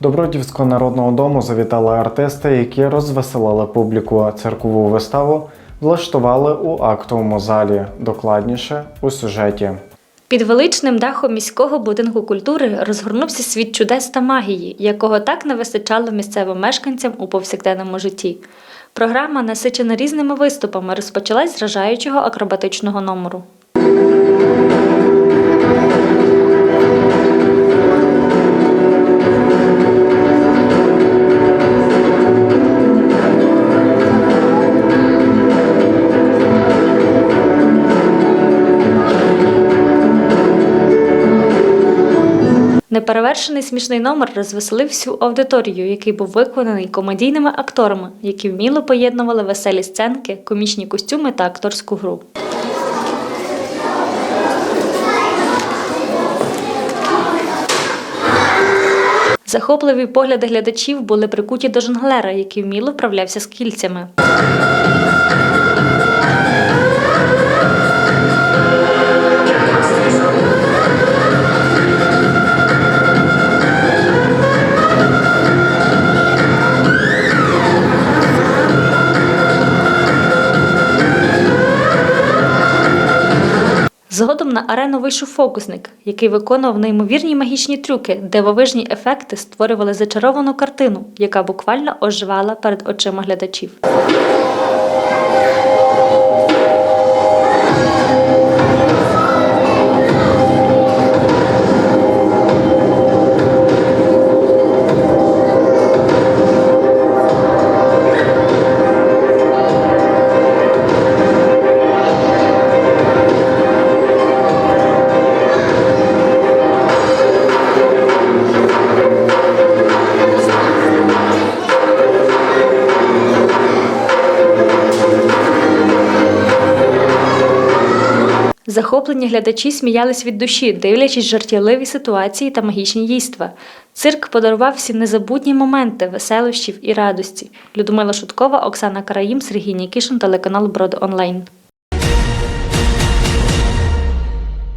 До Бродівського народного дому завітали артисти, які розвеселили публіку. Циркову виставу влаштували у актовому залі. Докладніше у сюжеті. Під величним дахом міського будинку культури розгорнувся світ чудес та магії, якого так не вистачало місцевим мешканцям у повсякденному житті. Програма, насичена різними виступами, розпочалась з вражаючого акробатичного номеру. Неперевершений смішний номер розвеселив всю аудиторію, який був виконаний комедійними акторами, які вміло поєднували веселі сценки, комічні костюми та акторську гру. Захопливі погляди глядачів були прикуті до жонглера, який вміло вправлявся з кільцями. Згодом на арену вийшов фокусник, який виконував неймовірні магічні трюки, дивовижні ефекти створювали зачаровану картину, яка буквально оживала перед очима глядачів. Захоплені глядачі сміялись від душі, дивлячись жартівливі ситуації та магічні дійства. Цирк подарував всім незабутні моменти веселощів і радості. Людмила Шуткова, Оксана Караїм, Сергій Нікішин, телеканал Брод Онлайн.